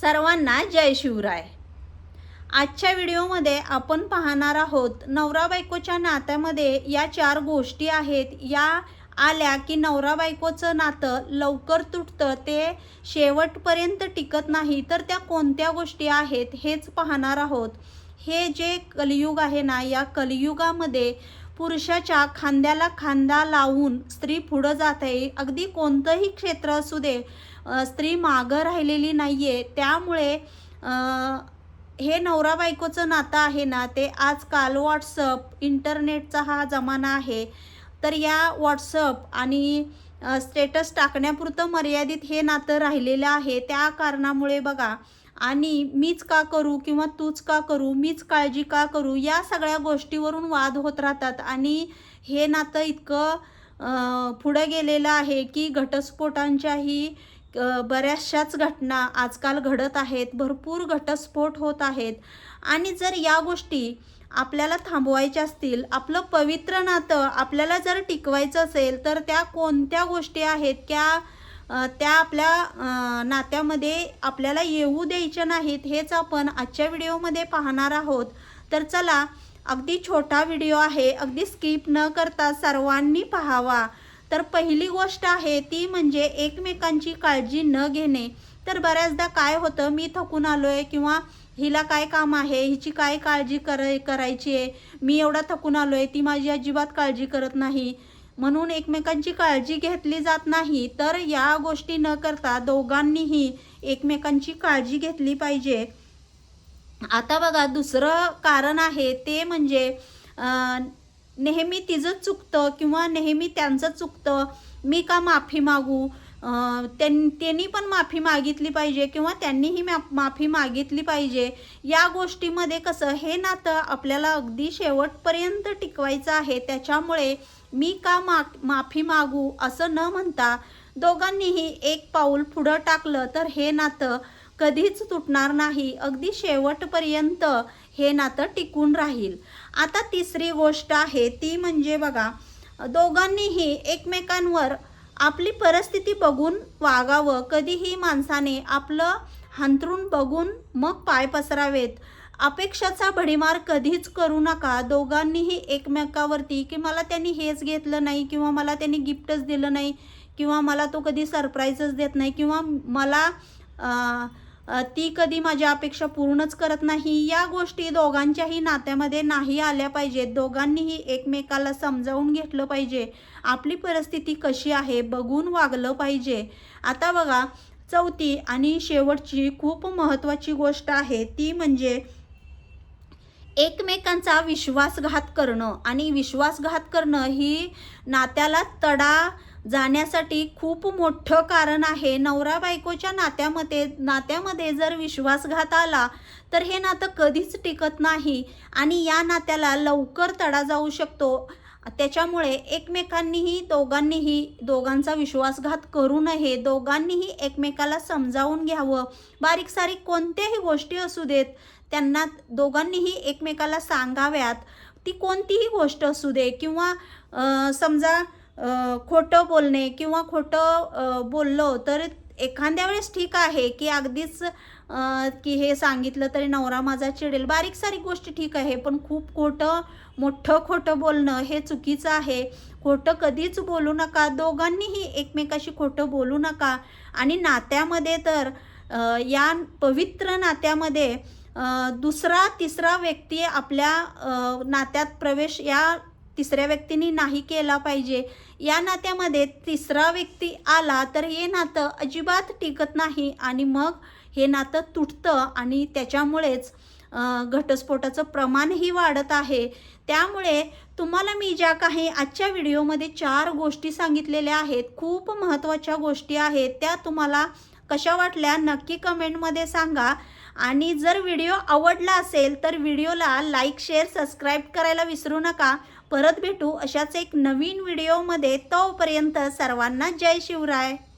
सर्वांना जय शिवराय. आजच्या व्हिडिओमध्ये आपण पाहणार आहोत नवरा बायकोच्या नात्यामध्ये या चार गोष्टी आहेत. या आल्या की नवरा बायकोचं नातं लवकर तुटतं ते शेवटपर्यंत टिकत नाही. तर त्या कोणत्या गोष्टी आहेत हेच पाहणार आहोत. हे जे कलियुग आहे ना या कलियुगामध्ये पुरुषाच्या खांद्याला खांदा लावून स्त्री पुढं जात. आहे अगदी कोणतंही क्षेत्र असू दे स्त्री मागं राहिलेली नाही आहे त्यामुळे हे नवरा बायकोचं नातं आहे ना ते आजकाल व्हॉट्सअप इंटरनेटचा हा जमाना आहे. तर या व्हॉट्सअप आणि स्टेटस टाकण्यापुरतं मर्यादित हे नातं राहिलेलं आहे. त्या कारणामुळे बघा आणि मीच का करू किंवा तूच का करू मीच काळजी का करू या सगळ्या गोष्टीवरून वाद होत राहतात. आणि हे नातं इतकं पुढं गेलेलं आहे की घटस्फोटांच्याही बऱ्याचशाच घटना आजकाल घडत आहेत भरपूर घटस्फोट होत आहेत. आणि जर या गोष्टी आपल्याला थांबवायच्या असतील आपलं पवित्र नातं आपल्याला जर टिकवायचं असेल तर त्या कोणत्या गोष्टी आहेत? त्या त्या आपल्या नात्यामध्ये आपल्याला येऊ द्यायच्या नाहीत हेच आपण आजच्या व्हिडिओमध्ये पाहणार आहोत. तर चला अगदी छोटा व्हिडिओ आहे अगदी स्किप न करता सर्वांनी पाहावा. तर पहिली गोष्ट आहे ती म्हणजे एकमेकांची काळजी न घेणे. तर बऱ्याचदा काय होतं मी थकून आलो आहे किंवा हिला काय काम आहे हिची काय काळजी कर करायची आहे मी एवढा थकून आलो आहे ती माझी अजिबात काळजी करत नाही. म्हणून एकमेकांची काळजी घेतली जात नाही. तर या गोष्टी न करता दोघांनीही एकमेकांची काळजी घेतली पाहिजे. आता बघा दुसरं कारण आहे ते म्हणजे नेहमी तिचं चुकतं किंवा नेहमी त्यांचं चुकतं मी का माफी मागू? त्यां त्यांनी पण माफी मागितली पाहिजे किंवा त्यांनीही मा माफी मागितली पाहिजे. या गोष्टीमध्ये कसं हे नातं आपल्याला अगदी शेवटपर्यंत टिकवायचं आहे. त्याच्यामुळे मी का मा माफी मागू असं न म्हणता दोघांनीही एक पाऊल पुढं टाकलं तर हे नातं कधीच तुटणार नाही. अगदी शेवटपर्यंत हे नातं टिकून राहील. आता तिसरी गोष्ट आहे ती म्हणजे बघा दोघांनीही एकमेकांवर आपली परिस्थिती बघून वागावं. कधीही माणसाने आपलं हांतरून बघून मग पाय पसरावेत. अपेक्षाचा भडीमार कधीच करू नका. दोघांनीही एकमेकावरती की मला त्यांनी हेच घेतलं नाही किंवा मला त्यांनी गिफ्टच दिलं नाही किंवा मला तो कधी सरप्राईजच देत नाही किंवा मला ती कधी माझ्या अपेक्षा पूर्णच करत नाही. या गोष्टी दोघांच्याही नात्यामध्ये नाही आल्या पाहिजेत. दोघांनीही एकमेकाला समजावून घेतलं पाहिजे. आपली परिस्थिती कशी आहे बघून वागलं पाहिजे. आता बघा चौथी आणि शेवटची खूप महत्त्वाची गोष्ट आहे. ती म्हणजे एकमेकांचा विश्वासघात करणं. आणि विश्वासघात करणं ही नात्याला तडा जाण्यासाठी खूप मोठं कारण आहे. नवरा बायकोच्या नात्यामध्ये नात्यामध्ये जर विश्वासघात आला तर हे नातं कधीच टिकत नाही आणि या नात्याला लवकर तडा जाऊ शकतो. त्याच्यामुळे एकमेकांनीही दोघांनीही दोघांचा विश्वासघात करू नये. दोघांनीही एकमेकाला समजावून घ्यावं. बारीक सारीक कोणत्याही गोष्टी असू देत त्यांना दोघांनीही एकमेकाला सांगाव्यात. ती कोणतीही गोष्ट असू दे किंवा समजा खोटं बोलणे किंवा खोटं बोललो तर एखाद्या वेळेस ठीक आहे की अगदीच की हे सांगितलं तरी नवरा माझा चिडेल. बारीक सारीक गोष्टी ठीक आहे पण खूप खोटं मोठं खोटं बोलणं हे चुकीचं आहे. खोटं कधीच बोलू नका. दोघांनीही एकमेकाशी खोटं बोलू नका. आणि नात्यामध्ये तर या पवित्र नात्यामध्ये दुसरा तिसरा व्यक्ती आपल्या नात्यात प्रवेश या तिसऱ्या व्यक्तीने नाही केला पाहिजे. या नात्यामध्ये तिसरा व्यक्ती आला तर हे नातं अजिबात टिकत नाही आणि मग हे नातं तुटतं आणि त्याच्यामुळेच घटस्फोटाचं प्रमाणही वाढत आहे. त्यामुळे तुम्हाला मी ज्या काही आजच्या व्हिडिओमध्ये चार गोष्टी सांगितलेल्या आहेत खूप महत्त्वाच्या गोष्टी आहेत त्या तुम्हाला कशा वाटल्या नक्की कमेंटमध्ये सांगा. आणि जर व्हिडिओ आवडला असेल तर व्हिडिओला लाईक शेअर सबस्क्राईब करायला विसरू नका. परत भेटू अशाच एक नवीन व्हिडिओमध्ये तोपर्यंत सर्वांना जय शिवराय.